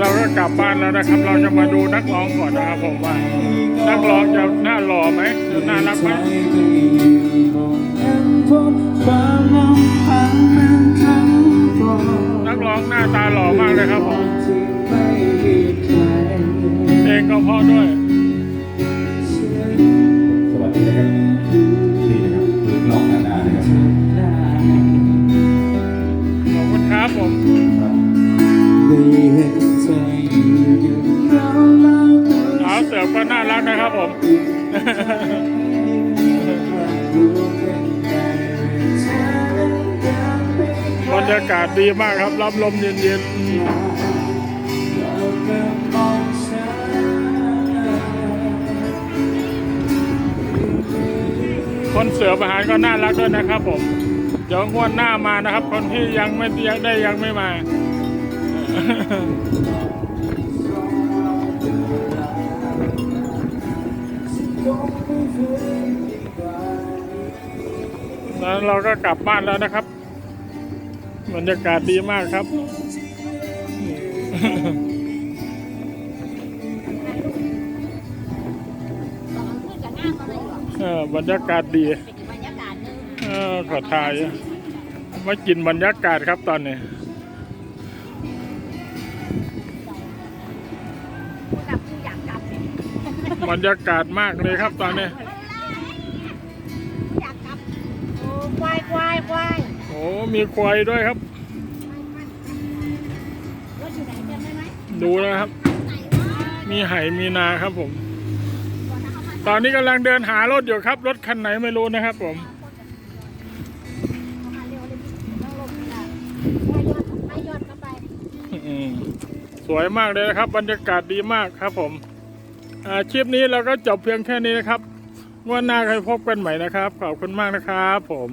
เราก็กลับบ้านแล้วนะครับ เราจะมาดูนักร้องก่อนนะครับผมว่า นักร้องจะหน้าหล่อไหมหรือน่ารักไหมความลำพังนั้นทั้งปวงนักร้องหน้าตาหล่อมากเลยครับผมที่ไม่มีใครเพลงก็เพราะด้วยสวัสดีนะครับนี่นะครับคือกล้องนานานะครับขอบคุณครับผม ก็น่ารักนะครับผม บรรยากาศดีมากครับ รับลมเย็นๆ คนเสือประหารก็น่ารักด้วยนะครับผม เดี๋ยวงวดหน้ามานะครับ คนที่ยังไม่ยังได้ยังไม่มา แล้วเราก็กลับบ้านแล้วนะครับบรรยากาศดีมากครับขึ้นกับงามอะไรหรอเออบรรยากาศดีเป็นบรรยากาศหนึงเออขอทายมากินบรรยากาศครับตอนนี้ผู้กับผู้อยากกลับเนี่ยบรรยากาศมากเลยครับตอนนี้ ควายควายโอ้มีควายด้วยครับ รถอยู่ไหนจำได้ไหมดูนะครับไหนวะมีไหมีนาครับผม ตอนนี้กำลังเดินหารถอยู่ครับ รถคันไหนไม่รู้นะครับผมเข้ามาเร็วเลยต้องลงค่ะไปยอดไปยอดเข้าไปอืมสวยมากเลยนะครับ บรรยากาศดีมากครับผมอ่าคลิปนี้เราก็จบเพียงแค่นี้นะครับงวันหน้าใครพบกันใหม่นะครับ ขอบคุณมากนะครับผม